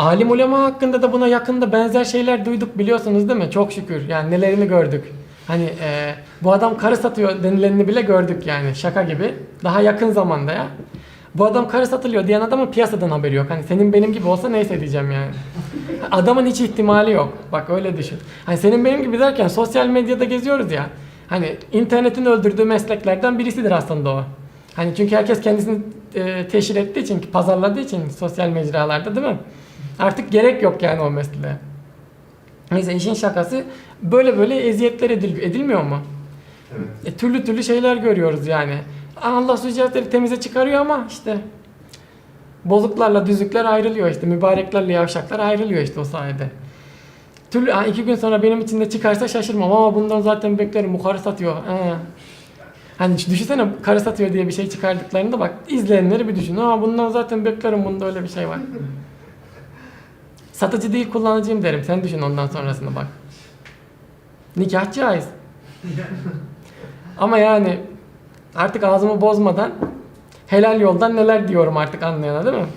Alim ulema hakkında da buna yakında benzer şeyler duyduk biliyorsunuz değil mi? Çok şükür. Yani nelerini gördük. Hani e, bu adam karı satıyor denilenini bile gördük yani şaka gibi. Daha yakın zamanda ya. Bu adam karı satılıyor diyen adamın piyasadan haberi yok. Hani senin benim gibi olsa neyse diyeceğim yani. Adamın hiç ihtimali yok. Bak öyle düşün. Hani senin benim gibi derken sosyal medyada geziyoruz ya. Hani internetin öldürdüğü mesleklerden birisidir aslında o. Hani çünkü herkes kendisini e, teşhir ettiği için, pazarladığı için sosyal mecralarda değil mi? Artık gerek yok yani o mesleğe. Neyse işin şakası böyle böyle eziyetler edil- edilmiyor mu? Evet. E, türlü türlü şeyler görüyoruz yani. Allah sucihatleri temize çıkarıyor ama işte bozuklarla düzükler ayrılıyor işte. Mübareklerle yavşaklar ayrılıyor işte o sayede. Türlü ha, iki gün sonra benim için de çıkarsa şaşırmam ama bundan zaten beklerim. Bu karı satıyor. He. Hani düşünsene karı satıyor diye bir şey çıkardıklarında bak izleyenleri bir düşün. Ama bundan zaten beklerim bunda öyle bir şey var. Satıcı değil kullanıcıyım derim. Sen düşün ondan sonrasını bak. Nikah caiz. Ama yani artık ağzımı bozmadan helal yoldan neler diyorum artık anlayana değil mi?